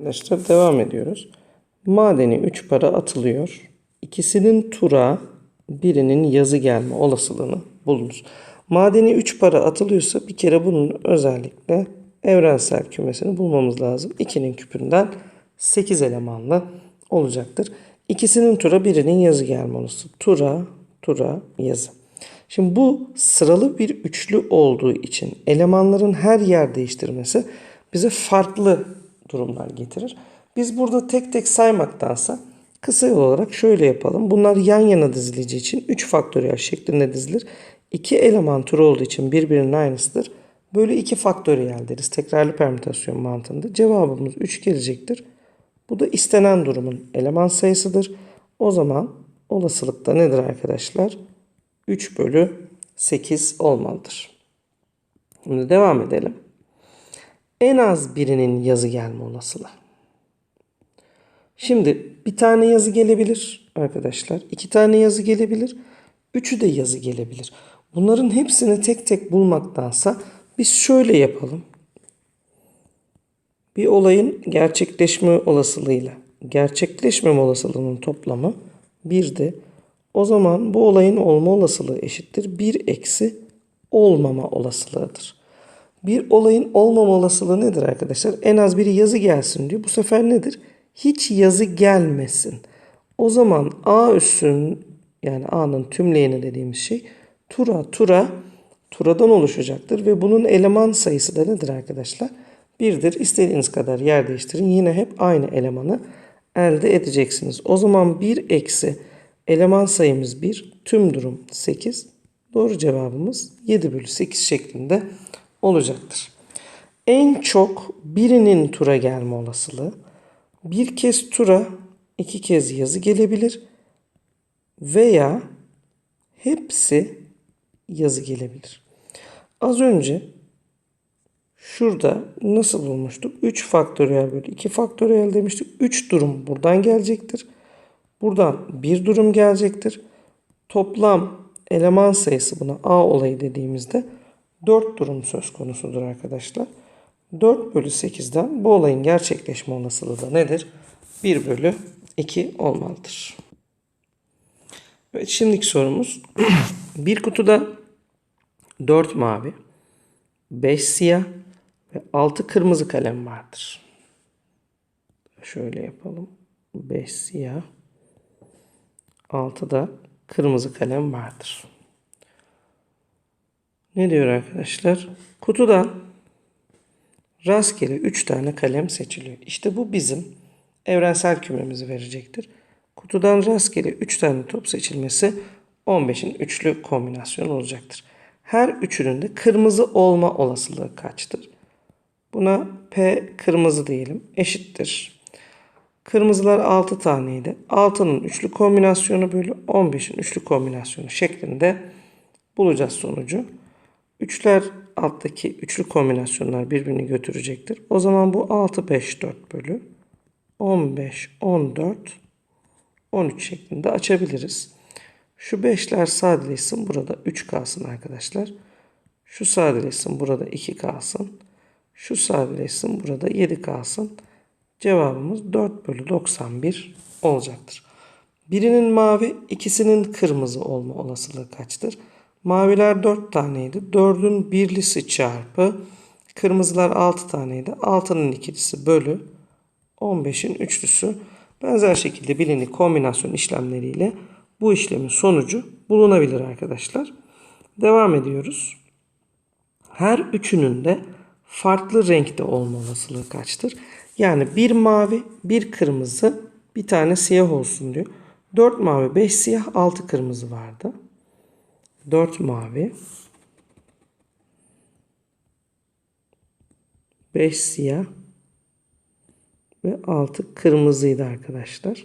Arkadaşlar devam ediyoruz. Madeni 3 para atılıyor. İkisinin tura birinin yazı gelme olasılığını bulunuz. Madeni 3 para atılıyorsa bir kere bunun özellikle evrensel kümesini bulmamız lazım. 2'nin küpünden 8 elemanlı olacaktır. İkisinin tura birinin yazı gelme olasılığı. Tura, tura, yazı. Şimdi bu sıralı bir üçlü olduğu için elemanların her yer değiştirmesi bize farklı durumlar getirir. Biz burada tek tek saymaktansa kısa yol olarak şöyle yapalım. Bunlar yan yana dizileceği için 3 faktöriyel şeklinde dizilir. 2 eleman türü olduğu için birbirinin aynısıdır. Böyle 2 faktöriyel deriz. Tekrarlı permütasyon mantığında. Cevabımız 3 gelecektir. Bu da istenen durumun eleman sayısıdır. O zaman olasılıkta nedir arkadaşlar? 3 bölü 8 olmalıdır. Şimdi devam edelim. En az birinin yazı gelme olasılığı. Şimdi bir tane yazı gelebilir arkadaşlar. iki tane yazı gelebilir. Üçü de yazı gelebilir. Bunların hepsini tek tek bulmaktansa biz şöyle yapalım. Bir olayın gerçekleşme olasılığıyla gerçekleşmeme olasılığının toplamı 1'di. O zaman bu olayın olma olasılığı eşittir. 1 eksi olmama olasılığıdır. Bir olayın olmama olasılığı nedir arkadaşlar? En az bir yazı gelsin diyor. Bu sefer nedir? Hiç yazı gelmesin. O zaman A üssün yani A'nın tümleyeni dediğimiz şey tura tura turadan oluşacaktır. Ve bunun eleman sayısı da nedir arkadaşlar? Birdir. İstediğiniz kadar yer değiştirin. Yine hep aynı elemanı elde edeceksiniz. O zaman 1 eksi eleman sayımız 1. Tüm durum 8. Doğru cevabımız 7 bölü 8 şeklinde olacaktır. En çok birinin tura gelme olasılığı bir kez tura iki kez yazı gelebilir veya hepsi yazı gelebilir. Az önce şurada nasıl bulmuştuk? 3 faktöriyel bölü 2 faktöriyel demiştik. 3 durum buradan gelecektir. Buradan bir durum gelecektir. Toplam eleman sayısı buna A olayı dediğimizde 4 durum söz konusudur arkadaşlar. 4 bölü 8'den bu olayın gerçekleşme olasılığı da nedir? 1 bölü 2 olmalıdır. Evet şimdiki sorumuz. bir kutuda 4 mavi, 5 siyah ve 6 kırmızı kalem vardır. Şöyle yapalım. 5 siyah, 6 da kırmızı kalem vardır. Ne diyor arkadaşlar? Kutudan rastgele 3 tane kalem seçiliyor. İşte bu bizim evrensel kümemizi verecektir. Kutudan rastgele 3 tane top seçilmesi 15'in üçlü kombinasyonu olacaktır. Her üçünün de kırmızı olma olasılığı kaçtır? Buna P kırmızı diyelim. Eşittir. Kırmızılar 6 taneydi. 6'nın üçlü kombinasyonu bölü 15'in üçlü kombinasyonu şeklinde bulacağız sonucu. Üçler alttaki üçlü kombinasyonlar birbirini götürecektir. O zaman bu 6, 5, 4 bölü 15, 14, 13 şeklinde açabiliriz. Şu 5'ler sadeleşsin. Burada 3 kalsın arkadaşlar. Şu sadeleşsin. Burada 2 kalsın. Şu sadeleşsin. Burada 7 kalsın. Cevabımız 4 bölü 91 olacaktır. Birinin mavi, ikisinin kırmızı olma olasılığı kaçtır? Maviler 4 taneydi. 4'ün birlisi çarpı kırmızılar 6 taneydi. 6'nın ikilisi bölü 15'in üçlüsü. Benzer şekilde bilinlik kombinasyon işlemleriyle bu işlemin sonucu bulunabilir arkadaşlar. Devam ediyoruz. Her üçünün de farklı renkte olma olasılığı kaçtır? Yani bir mavi, bir kırmızı, bir tane siyah olsun diyor. 4 mavi, 5 siyah, 6 kırmızı vardı. 4 mavi 5 siyah ve 6 kırmızıydı arkadaşlar.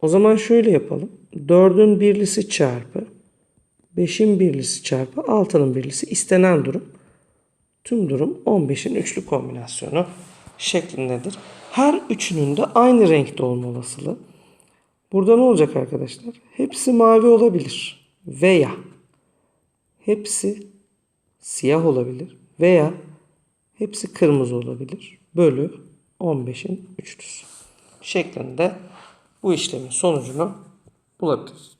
O zaman şöyle yapalım. 4'ün birlisi çarpı 5'in birlisi çarpı 6'nın birlisi istenen durum. Tüm durum 15'in üçlü kombinasyonu şeklindedir. Her üçünün de aynı renkte olma olasılığı. Burada ne olacak arkadaşlar? Hepsi mavi olabilir. Veya hepsi siyah olabilir veya hepsi kırmızı olabilir. Bölü 15'in 3'lüsü. Şeklinde bu işlemin sonucunu bulabiliriz.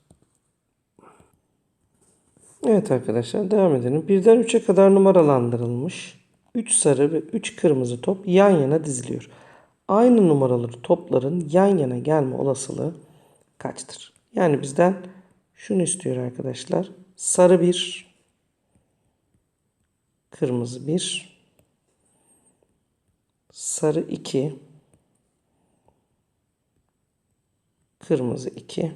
Evet arkadaşlar devam edelim. Birden 3'e kadar numaralandırılmış 3 sarı ve 3 kırmızı top yan yana diziliyor. Aynı numaralı topların yan yana gelme olasılığı kaçtır? Yani bizden şunu istiyor arkadaşlar. Sarı 1, kırmızı 1, sarı 2, kırmızı 2,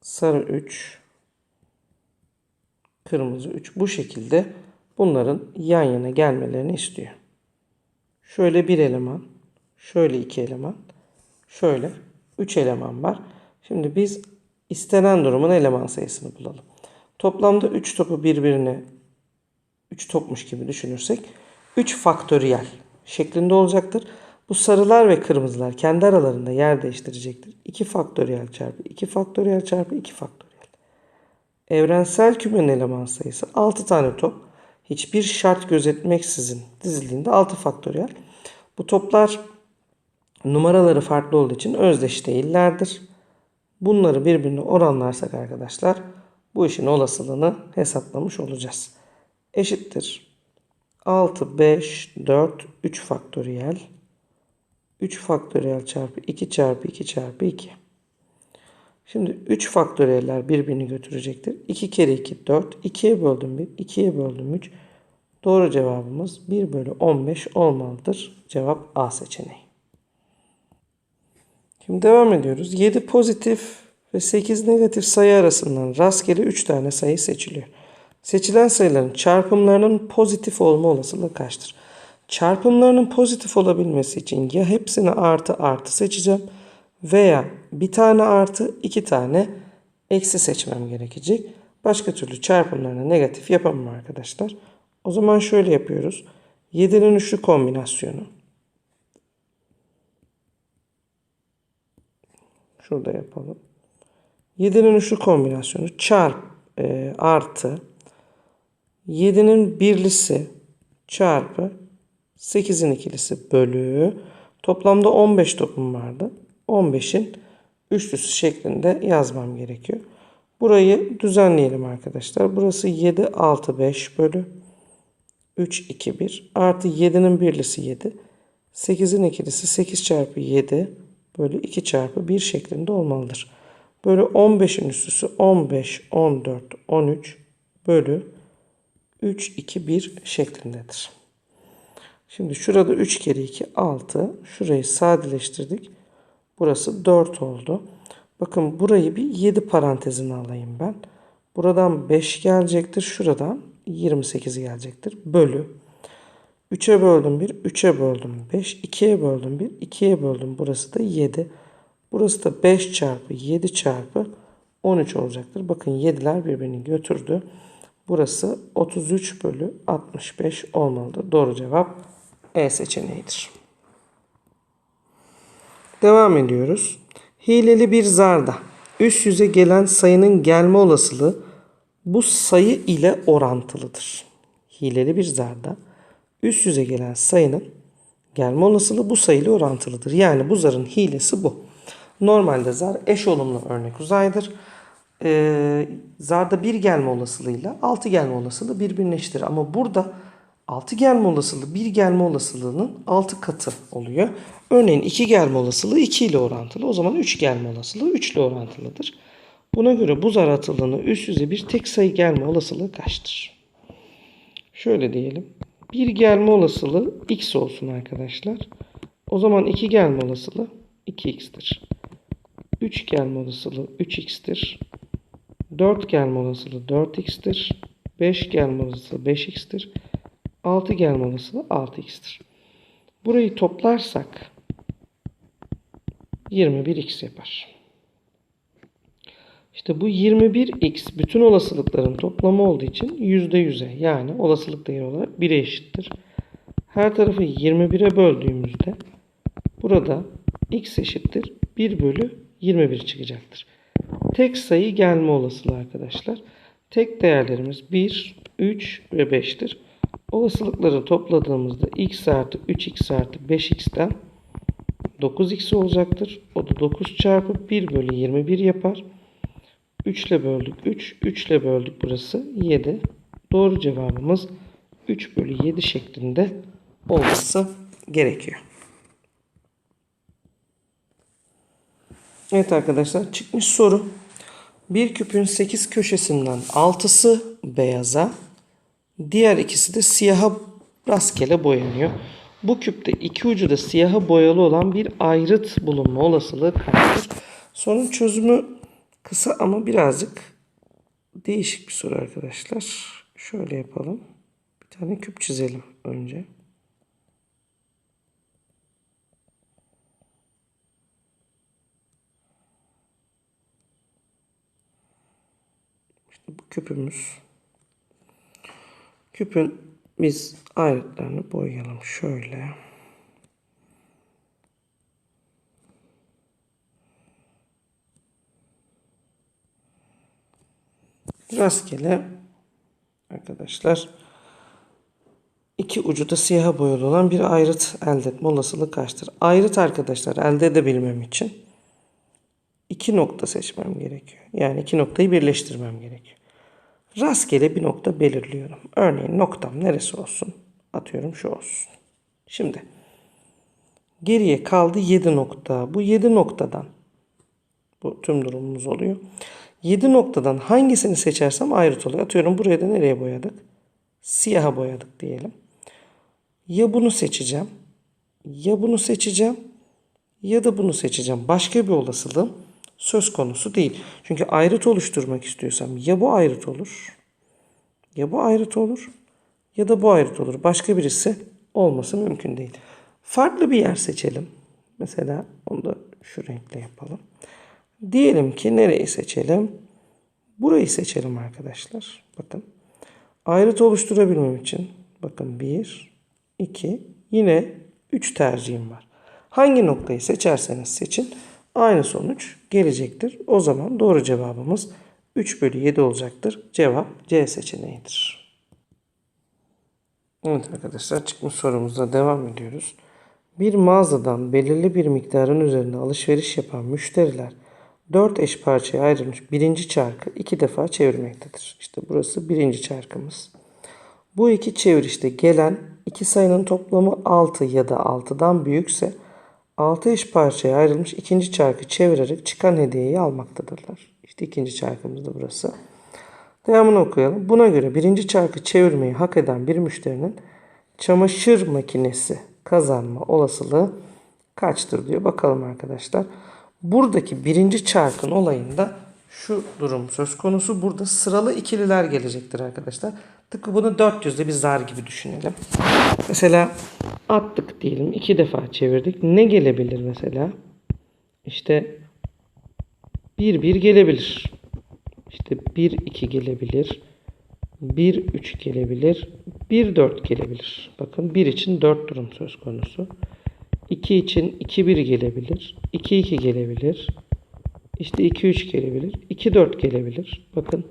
sarı 3, kırmızı 3 bu şekilde bunların yan yana gelmelerini istiyor. Şöyle bir eleman, şöyle iki eleman, şöyle üç eleman var. Şimdi biz istenen durumun eleman sayısını bulalım. Toplamda 3 topu birbirine 3 topmuş gibi düşünürsek 3 faktöriyel şeklinde olacaktır. Bu sarılar ve kırmızılar kendi aralarında yer değiştirecektir. 2 faktöriyel çarpı 2 faktöriyel çarpı 2 faktöriyel. Evrensel kümenin eleman sayısı 6 tane top. Hiçbir şart gözetmeksizin dizildiğinde 6 faktöriyel. Bu toplar numaraları farklı olduğu için özdeş değillerdir. Bunları birbirine oranlarsak arkadaşlar bu işin olasılığını hesaplamış olacağız. Eşittir. 6, 5, 4, 3 faktöriyel. 3 faktöriyel çarpı 2 çarpı 2 çarpı 2. Şimdi 3 faktöriyeller birbirini götürecektir. 2 kere 2 4. 2'ye böldüm 1. 2'ye böldüm 3. Doğru cevabımız 1 bölü 15 olmalıdır. Cevap A seçeneği. Şimdi devam ediyoruz. 7 pozitif ve 8 negatif sayı arasından rastgele 3 tane sayı seçiliyor. Seçilen sayıların çarpımlarının pozitif olma olasılığı kaçtır? Çarpımlarının pozitif olabilmesi için ya hepsini artı artı seçeceğim veya bir tane artı iki tane eksi seçmem gerekecek. Başka türlü çarpımlarını negatif yapamam arkadaşlar. O zaman şöyle yapıyoruz. 7'nin üçlü kombinasyonu. Şurada yapalım. 7'nin üçlü kombinasyonu çarp e, artı 7'nin birlisi çarpı 8'in ikilisi bölü toplamda 15 topum vardı. 15'in üçlüsü şeklinde yazmam gerekiyor. Burayı düzenleyelim arkadaşlar. Burası 7 6 5 bölü 3 2 1 artı 7'nin birlisi 7. 8'in ikilisi 8 çarpı 7 bölü 2 çarpı 1 şeklinde olmalıdır. Böyle 15'in üstüsü 15, 14, 13 bölü 3, 2, 1 şeklindedir. Şimdi şurada 3 kere 2 6. Şurayı sadeleştirdik. Burası 4 oldu. Bakın burayı bir 7 parantezine alayım ben. Buradan 5 gelecektir. Şuradan 28 gelecektir. Bölü. 3'e böldüm 1, 3'e böldüm 5, 2'ye böldüm 1, 2'ye böldüm. Burası da 7. Burası da 5 çarpı 7 çarpı 13 olacaktır. Bakın 7'ler birbirini götürdü. Burası 33 bölü 65 olmalıdır. Doğru cevap E seçeneğidir. Devam ediyoruz. Hileli bir zarda üst yüze gelen sayının gelme olasılığı bu sayı ile orantılıdır. Hileli bir zarda üst yüze gelen sayının gelme olasılığı bu sayı ile orantılıdır. Yani bu zarın hilesi bu. Normalde zar eş olumlu örnek uzaydır. Ee, zarda bir gelme olasılığıyla 6 gelme olasılığı birbirine eşittir. Ama burada 6 gelme olasılığı 1 gelme olasılığının 6 katı oluyor. Örneğin 2 gelme olasılığı 2 ile orantılı. O zaman 3 gelme olasılığı 3 ile orantılıdır. Buna göre bu zar atıldığında üst yüze bir tek sayı gelme olasılığı kaçtır? Şöyle diyelim. 1 gelme olasılığı x olsun arkadaşlar. O zaman 2 gelme olasılığı 2x'tir. 3 gelme olasılığı 3x'tir. 4 gelme olasılığı 4x'tir. 5 gelme olasılığı 5x'tir. 6 gelme olasılığı 6x'tir. Burayı toplarsak 21x yapar. İşte bu 21x bütün olasılıkların toplamı olduğu için %100'e yani olasılık değeri olarak 1'e eşittir. Her tarafı 21'e böldüğümüzde burada x eşittir 1 bölü 21 çıkacaktır. Tek sayı gelme olasılığı arkadaşlar. Tek değerlerimiz 1, 3 ve 5'tir. Olasılıkları topladığımızda x artı 3x artı 5x'ten 9x olacaktır. O da 9 çarpı 1 bölü 21 yapar. 3 ile böldük 3. 3 ile böldük burası 7. Doğru cevabımız 3 bölü 7 şeklinde olması gerekiyor. Evet arkadaşlar çıkmış soru. Bir küpün 8 köşesinden 6'sı beyaza, diğer ikisi de siyaha rastgele boyanıyor. Bu küpte iki ucu da siyaha boyalı olan bir ayrıt bulunma olasılığı kaçtır? Sorunun çözümü kısa ama birazcık değişik bir soru arkadaşlar. Şöyle yapalım. Bir tane küp çizelim önce. İşte bu küpümüz. Küpün biz ayrıtlarını boyayalım şöyle. Rastgele arkadaşlar iki ucu da siyaha boyalı olan bir ayrıt elde etme olasılığı kaçtır? Ayrıt arkadaşlar elde edebilmem için iki nokta seçmem gerekiyor. Yani iki noktayı birleştirmem gerekiyor. Rastgele bir nokta belirliyorum. Örneğin noktam neresi olsun? Atıyorum şu olsun. Şimdi geriye kaldı 7 nokta. Bu 7 noktadan bu tüm durumumuz oluyor. 7 noktadan hangisini seçersem ayrıt oluyor. Atıyorum buraya da nereye boyadık? Siyaha boyadık diyelim. Ya bunu seçeceğim, ya bunu seçeceğim, ya da bunu seçeceğim. Başka bir olasılığım söz konusu değil. Çünkü ayrıt oluşturmak istiyorsam ya bu ayrıt olur, ya bu ayrıt olur, ya da bu ayrıt olur. Başka birisi olması mümkün değil. Farklı bir yer seçelim. Mesela onu da şu renkle yapalım. Diyelim ki nereyi seçelim? Burayı seçelim arkadaşlar. Bakın. Ayrıt oluşturabilmem için bakın 1, 2, yine 3 tercihim var. Hangi noktayı seçerseniz seçin aynı sonuç gelecektir. O zaman doğru cevabımız 3 bölü 7 olacaktır. Cevap C seçeneğidir. Evet arkadaşlar çıkmış sorumuzda devam ediyoruz. Bir mağazadan belirli bir miktarın üzerinde alışveriş yapan müşteriler 4 eş parçaya ayrılmış birinci çarkı iki defa çevirmektedir. İşte burası birinci çarkımız. Bu iki çevirişte gelen iki sayının toplamı 6 ya da 6'dan büyükse 6 eş parçaya ayrılmış ikinci çarkı çevirerek çıkan hediyeyi almaktadırlar. İşte ikinci çarkımız da burası. Devamını okuyalım. Buna göre birinci çarkı çevirmeyi hak eden bir müşterinin çamaşır makinesi kazanma olasılığı kaçtır diyor. Bakalım arkadaşlar. Buradaki birinci çarkın olayında şu durum söz konusu. Burada sıralı ikililer gelecektir arkadaşlar. Tıpkı bunu 400'de bir zar gibi düşünelim. Mesela attık diyelim. iki defa çevirdik. Ne gelebilir mesela? İşte 1 1 gelebilir. İşte 1 2 gelebilir. 1 3 gelebilir. 1 4 gelebilir. Bakın 1 için 4 durum söz konusu. 2 için 2 1 gelebilir. 2 2 gelebilir. İşte 2 3 gelebilir. 2 4 gelebilir. Bakın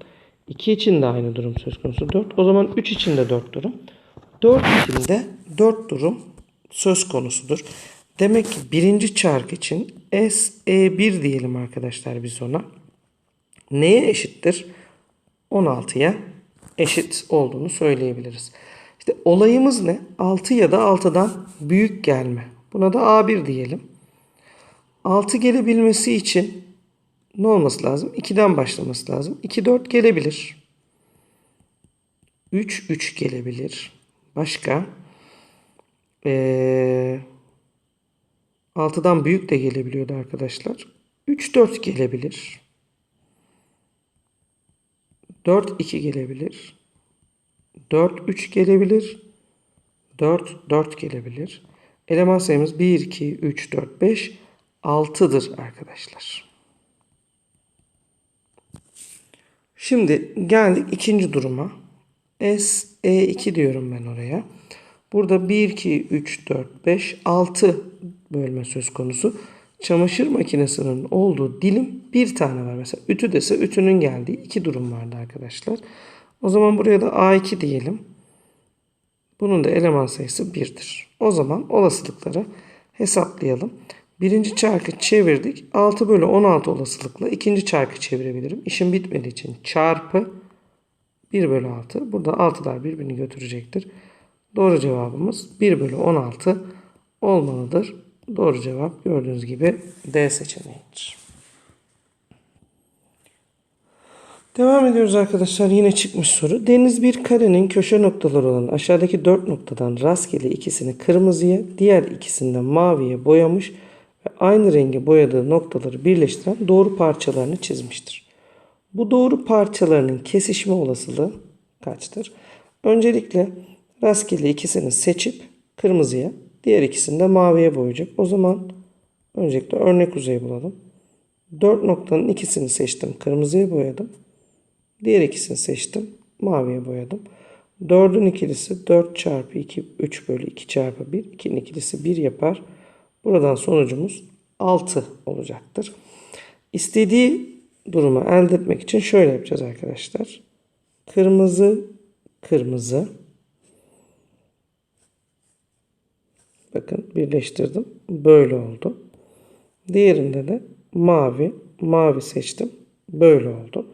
2 için de aynı durum söz konusu 4. O zaman 3 için de 4 durum. 4 için de 4 durum söz konusudur. Demek ki birinci çark için SE1 diyelim arkadaşlar biz ona. Neye eşittir? 16'ya eşit olduğunu söyleyebiliriz. İşte olayımız ne? 6 ya da 6'dan büyük gelme. Buna da A1 diyelim. 6 gelebilmesi için ne olması lazım? 2'den başlaması lazım. 2 4 gelebilir. 3 3 gelebilir. Başka? Ee, 6'dan büyük de gelebiliyordu arkadaşlar. 3 4 gelebilir. 4 2 gelebilir. 4 3 gelebilir. 4 4 gelebilir. Eleman sayımız 1 2 3 4 5 6'dır arkadaşlar. Şimdi geldik ikinci duruma. S E2 diyorum ben oraya. Burada 1 2 3 4 5 6 bölme söz konusu. Çamaşır makinesinin olduğu dilim bir tane var. Mesela ütü dese ütünün geldiği iki durum vardı arkadaşlar. O zaman buraya da A2 diyelim. Bunun da eleman sayısı 1'dir. O zaman olasılıkları hesaplayalım. Birinci çarkı çevirdik. 6 bölü 16 olasılıkla ikinci çarkı çevirebilirim. İşim bitmediği için çarpı 1 bölü 6. Burada 6'lar birbirini götürecektir. Doğru cevabımız 1 bölü 16 olmalıdır. Doğru cevap gördüğünüz gibi D seçeneğidir. Devam ediyoruz arkadaşlar. Yine çıkmış soru. Deniz bir karenin köşe noktaları olan aşağıdaki dört noktadan rastgele ikisini kırmızıya, diğer ikisini de maviye boyamış ve aynı rengi boyadığı noktaları birleştiren doğru parçalarını çizmiştir. Bu doğru parçalarının kesişme olasılığı kaçtır? Öncelikle rastgele ikisini seçip kırmızıya, diğer ikisini de maviye boyayacak. O zaman öncelikle örnek yüzeyi bulalım. Dört noktanın ikisini seçtim, kırmızıya boyadım. Diğer ikisini seçtim. Maviye boyadım. 4'ün ikilisi 4 çarpı 2 3 bölü 2 çarpı 1. 2'nin ikilisi 1 yapar. Buradan sonucumuz 6 olacaktır. İstediği durumu elde etmek için şöyle yapacağız arkadaşlar. Kırmızı, kırmızı. Bakın birleştirdim. Böyle oldu. Diğerinde de mavi, mavi seçtim. Böyle oldu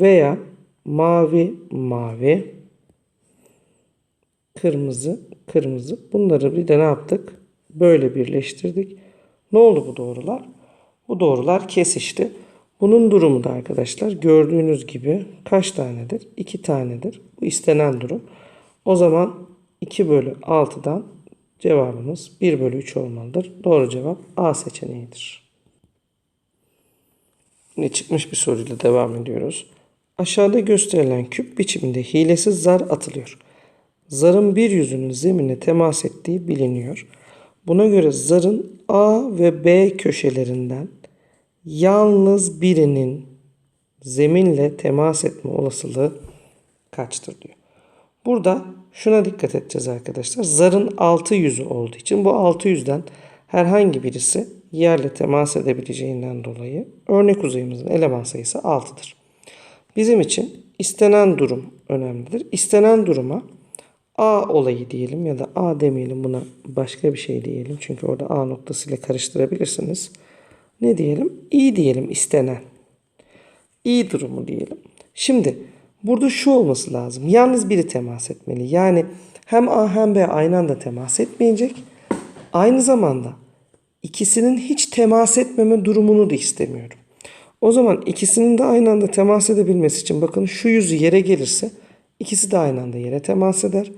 veya mavi mavi kırmızı kırmızı bunları bir de ne yaptık? Böyle birleştirdik. Ne oldu bu doğrular? Bu doğrular kesişti. Bunun durumu da arkadaşlar gördüğünüz gibi kaç tanedir? 2 tanedir. Bu istenen durum. O zaman 2 bölü 6'dan cevabımız 1 bölü 3 olmalıdır. Doğru cevap A seçeneğidir. Yine çıkmış bir soruyla devam ediyoruz. Aşağıda gösterilen küp biçiminde hilesiz zar atılıyor. Zarın bir yüzünün zemine temas ettiği biliniyor. Buna göre zarın A ve B köşelerinden yalnız birinin zeminle temas etme olasılığı kaçtır diyor. Burada şuna dikkat edeceğiz arkadaşlar. Zarın altı yüzü olduğu için bu altı yüzden herhangi birisi yerle temas edebileceğinden dolayı örnek uzayımızın eleman sayısı 6'dır. Bizim için istenen durum önemlidir. İstenen duruma A olayı diyelim ya da A demeyelim buna başka bir şey diyelim. Çünkü orada A noktasıyla karıştırabilirsiniz. Ne diyelim? İ diyelim istenen. İ durumu diyelim. Şimdi burada şu olması lazım. Yalnız biri temas etmeli. Yani hem A hem B aynı anda temas etmeyecek. Aynı zamanda ikisinin hiç temas etmeme durumunu da istemiyorum. O zaman ikisinin de aynı anda temas edebilmesi için bakın şu yüzü yere gelirse ikisi de aynı anda yere temas eder.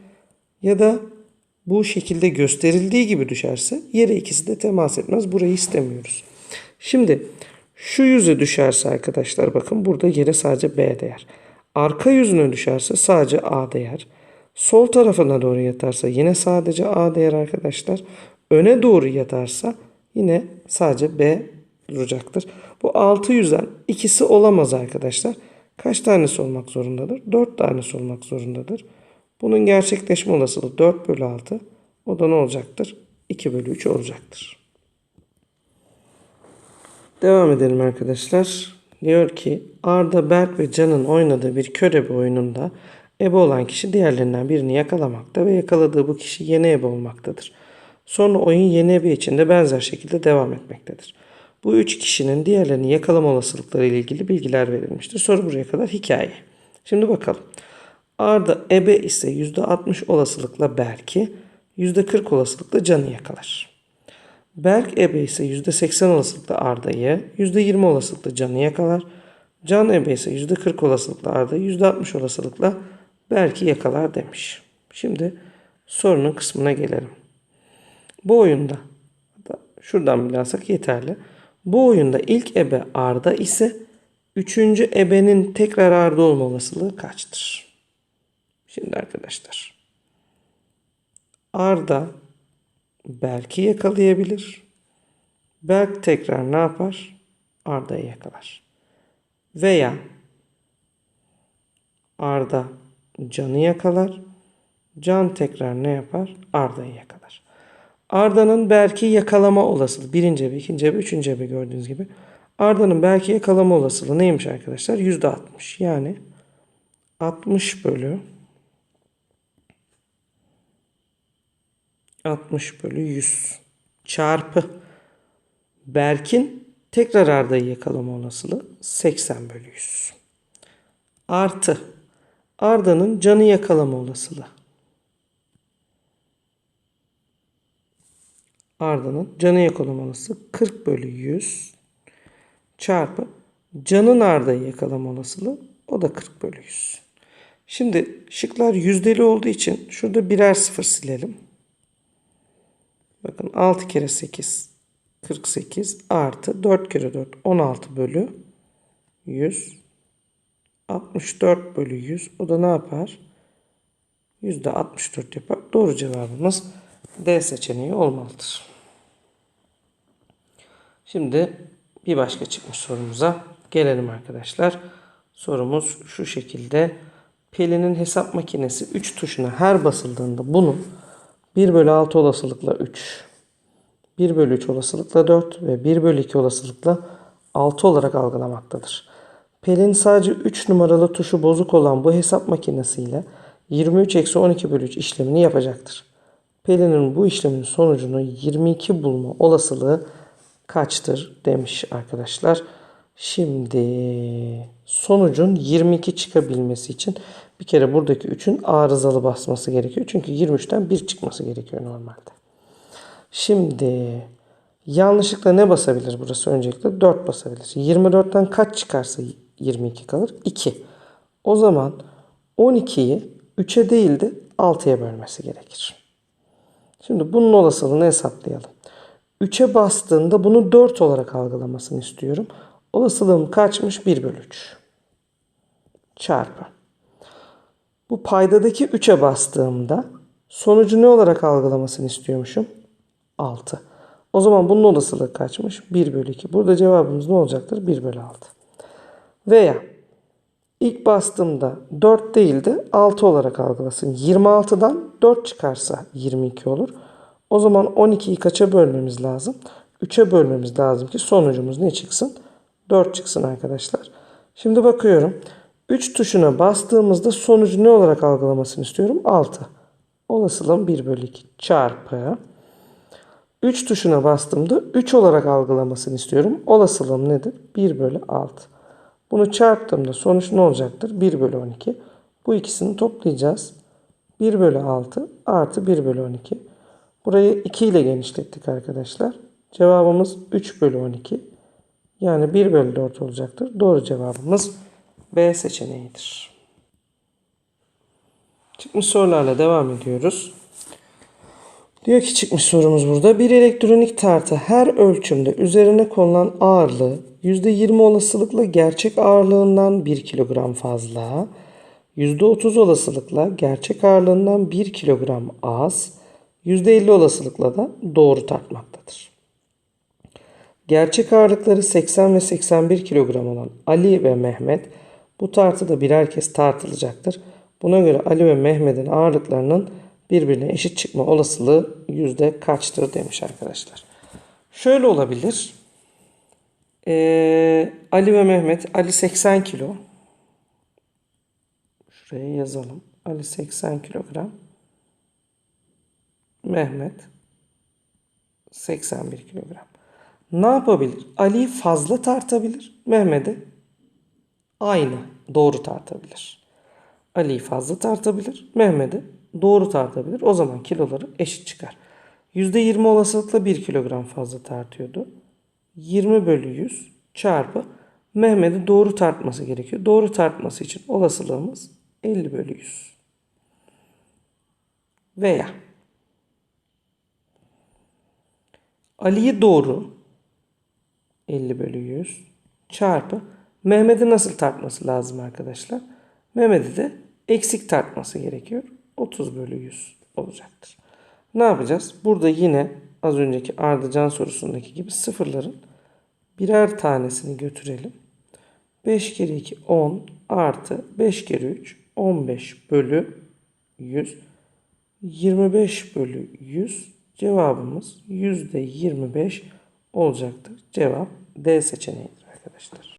Ya da bu şekilde gösterildiği gibi düşerse yere ikisi de temas etmez. Burayı istemiyoruz. Şimdi şu yüze düşerse arkadaşlar bakın burada yere sadece B değer. Arka yüzüne düşerse sadece A değer. Sol tarafına doğru yatarsa yine sadece A değer arkadaşlar. Öne doğru yatarsa yine sadece B duracaktır. Bu 600'den ikisi olamaz arkadaşlar. Kaç tanesi olmak zorundadır? 4 tanesi olmak zorundadır. Bunun gerçekleşme olasılığı 4 bölü 6. O da ne olacaktır? 2 bölü 3 olacaktır. Devam edelim arkadaşlar. Diyor ki Arda, Berk ve Can'ın oynadığı bir körebe oyununda ebe olan kişi diğerlerinden birini yakalamakta ve yakaladığı bu kişi yeni ebe olmaktadır. Sonra oyun yeni ebe için de benzer şekilde devam etmektedir. Bu üç kişinin diğerlerini yakalama olasılıkları ile ilgili bilgiler verilmiştir. Soru buraya kadar hikaye. Şimdi bakalım. Arda ebe ise %60 olasılıkla Berk'i, %40 olasılıkla Can'ı yakalar. Berk ebe ise %80 olasılıkla Arda'yı, %20 olasılıkla Can'ı yakalar. Can ebe ise %40 olasılıkla Arda'yı, %60 olasılıkla Berk'i yakalar demiş. Şimdi sorunun kısmına gelelim. Bu oyunda şuradan bilersek yeterli. Bu oyunda ilk ebe Arda ise üçüncü ebenin tekrar Arda olma olasılığı kaçtır? Şimdi arkadaşlar. Arda belki yakalayabilir. Berk tekrar ne yapar? Arda'yı yakalar. Veya Arda Can'ı yakalar. Can tekrar ne yapar? Arda'yı yakalar. Arda'nın belki yakalama olasılığı. Birinci ebe, ikinci ebe, üçüncü ebe gördüğünüz gibi. Arda'nın belki yakalama olasılığı neymiş arkadaşlar? Yüzde altmış. Yani 60 bölü 60 bölü 100 çarpı Berk'in tekrar Arda'yı yakalama olasılığı 80 bölü 100 artı Arda'nın canı yakalama olasılığı Arda'nın canı yakalama olasılığı 40 bölü 100 çarpı canın Arda'yı yakalama olasılığı o da 40 bölü 100. Şimdi şıklar yüzdeli olduğu için şurada birer sıfır silelim. Bakın 6 kere 8 48 artı 4 kere 4 16 bölü 100 64 bölü 100 o da ne yapar? Yüzde 64 yapar. Doğru cevabımız D seçeneği olmalıdır. Şimdi bir başka çıkmış sorumuza gelelim arkadaşlar. Sorumuz şu şekilde. Pelin'in hesap makinesi 3 tuşuna her basıldığında bunu 1 bölü 6 olasılıkla 3, 1 bölü 3 olasılıkla 4 ve 1 bölü 2 olasılıkla 6 olarak algılamaktadır. Pelin sadece 3 numaralı tuşu bozuk olan bu hesap makinesiyle 23 eksi 12 bölü 3 işlemini yapacaktır. Pelin'in bu işlemin sonucunu 22 bulma olasılığı kaçtır demiş arkadaşlar. Şimdi sonucun 22 çıkabilmesi için bir kere buradaki 3'ün arızalı basması gerekiyor. Çünkü 23'ten 1 çıkması gerekiyor normalde. Şimdi yanlışlıkla ne basabilir burası? Öncelikle 4 basabilir. 24'ten kaç çıkarsa 22 kalır? 2. O zaman 12'yi 3'e değil de 6'ya bölmesi gerekir. Şimdi bunun olasılığını hesaplayalım. 3'e bastığında bunu 4 olarak algılamasını istiyorum. Olasılığım kaçmış? 1 bölü 3. Çarpı. Bu paydadaki 3'e bastığımda sonucu ne olarak algılamasını istiyormuşum? 6. O zaman bunun olasılığı kaçmış? 1 bölü 2. Burada cevabımız ne olacaktır? 1 bölü 6. Veya ilk bastığımda 4 değil de 6 olarak algılasın. 26'dan 4 çıkarsa 22 olur. O zaman 12'yi kaça bölmemiz lazım? 3'e bölmemiz lazım ki sonucumuz ne çıksın? 4 çıksın arkadaşlar. Şimdi bakıyorum. 3 tuşuna bastığımızda sonucu ne olarak algılamasını istiyorum? 6. Olasılığım 1 bölü 2 çarpı 3 tuşuna bastığımda 3 olarak algılamasını istiyorum. Olasılığım nedir? 1 bölü 6. Bunu çarptığımda sonuç ne olacaktır? 1 bölü 12. Bu ikisini toplayacağız. 1 bölü 6 artı 1 bölü 12. Burayı 2 ile genişlettik arkadaşlar. Cevabımız 3 bölü 12. Yani 1 bölü 4 olacaktır. Doğru cevabımız B seçeneğidir. Çıkmış sorularla devam ediyoruz. Diyor ki çıkmış sorumuz burada. Bir elektronik tartı her ölçümde üzerine konulan ağırlığı %20 olasılıkla gerçek ağırlığından 1 kilogram fazla, %30 olasılıkla gerçek ağırlığından 1 kilogram az, %50 olasılıkla da doğru tartmaktadır. Gerçek ağırlıkları 80 ve 81 kilogram olan Ali ve Mehmet bu tartıda birer kez tartılacaktır. Buna göre Ali ve Mehmet'in ağırlıklarının birbirine eşit çıkma olasılığı yüzde kaçtır demiş arkadaşlar. Şöyle olabilir. Ee, Ali ve Mehmet, Ali 80 kilo. Şuraya yazalım. Ali 80 kilogram. Mehmet 81 kilogram. Ne yapabilir? Ali fazla tartabilir. Mehmet'i aynı doğru tartabilir. Ali'yi fazla tartabilir. Mehmet'i doğru tartabilir. O zaman kiloları eşit çıkar. %20 olasılıkla 1 kilogram fazla tartıyordu. 20 bölü 100 çarpı Mehmet'i doğru tartması gerekiyor. Doğru tartması için olasılığımız 50 bölü 100. Veya Ali'yi doğru 50 bölü 100 çarpı Mehmet'i nasıl tartması lazım arkadaşlar? Mehmet'i de eksik tartması gerekiyor. 30 bölü 100 olacaktır. Ne yapacağız? Burada yine az önceki Ardıcan sorusundaki gibi sıfırların birer tanesini götürelim. 5 kere 2 10 artı 5 kere 3 15 bölü 100 25 bölü 100 cevabımız %25 olacaktır. Cevap D seçeneğidir arkadaşlar.